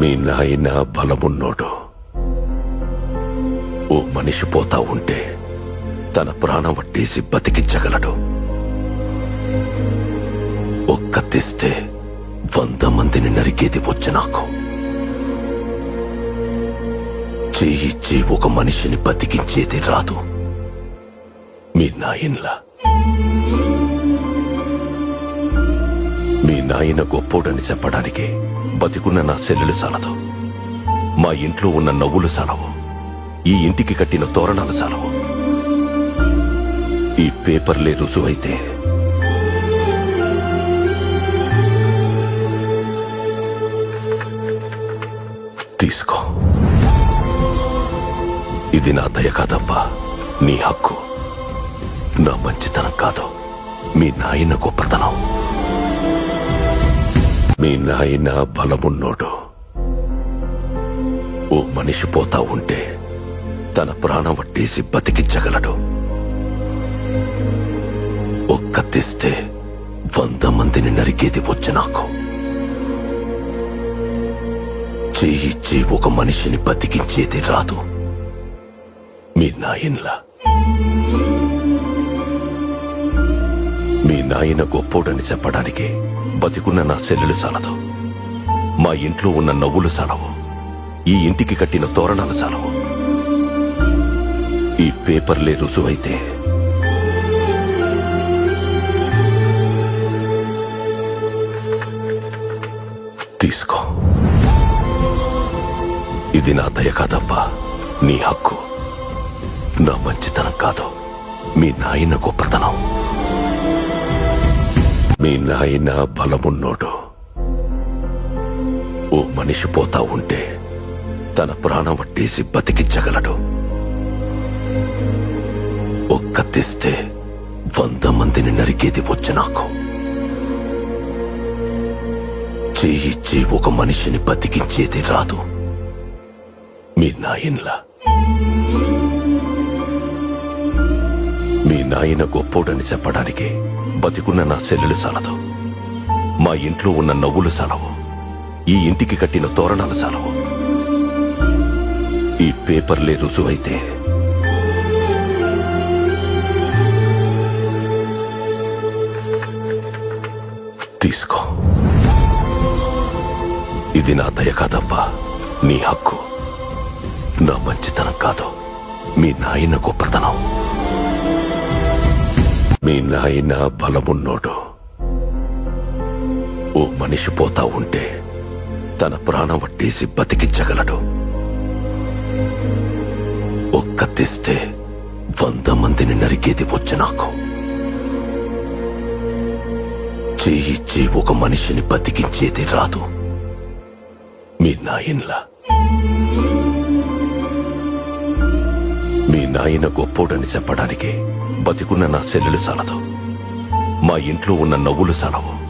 మీ నాయన బలమున్నోడు. ఓ మనిషి పోతా ఉంటే తన ప్రాణం వట్టేసి బతికించగలడు. ఒక్క తెస్తే వంద మందిని నరికేది వచ్చి నాకు. చేయిచ్చి ఒక మనిషిని బతికించేది రాదు. మీ నాయన్లా. నాయన గొప్పోడని చెప్పడానికి బతికున్న నా సెల్లులు చాలదు. మా ఇంట్లో ఉన్న నవ్వులు చాలవు. ఈ ఇంటికి కట్టిన తోరణాలు చాలవు. ఈ పేపర్లే రుజువైతే తీసుకో. ఇది నా దయ కాదబ్బా నీ హక్కు. నా మంచితనం కాదు. మీ నాయన గొప్పతనం. మీ నాయన బలమున్నోడు. ఓ మనిషి పోతా ఉంటే తన ప్రాణం వట్టేసి బతికించగలడు. ఒక్క తీస్తే వంద మందిని నరికేది వచ్చి నాకు. చేయిచ్చి ఒక మనిషిని బతికించేది రాదు. మీ నాయన్లా. మీ నాయన గొప్పోడని చెప్పడానికి బతికున్న నా సెల్లులు చాలదు. మా ఇంట్లో ఉన్న నవ్వులు చాలవు. ఈ ఇంటికి కట్టిన తోరణాలు చాలవు. ఈ పేపర్లే రుజువైతే. తీసుకో. ఇది నా దయ కాదబ్బా నీ హక్కు. నా మంచితనం కాదు. మీ నాయన గొప్పతనం. మీ నాయన బలమున్నోడు. ఓ మనిషి పోతా ఉంటే తన ప్రాణం వట్టేసి బతికించగలడు. ఒక్క తెస్తే వంద మందిని నరికేది వచ్చి నాకు. చేయిచ్చి ఒక మనిషిని బతికించేది రాదు. మీ నాయన్లా. నాయన గొప్పోడని చెప్పడానికి బతికున్న నా సెల్లులు చాలదు. మా ఇంట్లో ఉన్న నవ్వులు చాలవు. ఈ ఇంటికి కట్టిన తోరణాలు చాలవు. ఈ పేపర్లే రుజువైతే తీసుకో. ఇది నా దయ కాదబ్బా. నీ హక్కు. నా మంచితనం కాదు. మీ నాయన గొప్పతనం. మీ నాయన బలమున్నోడు. ఓ మనిషి పోతా ఉంటే తన ప్రాణం వట్టేసి బతికించగలడు. ఒక్క తెస్తే వంద మందిని నరికేది వచ్చి నాకు. చేయిచ్చి ఒక మనిషిని బతికించేది రాదు. మీ నాయన్లా. నాయన గొప్పోడని చెప్పడానికి బతికున్న నా సెల్లులు చాలదు. మా ఇంట్లో ఉన్న నవ్వులు చాలవు.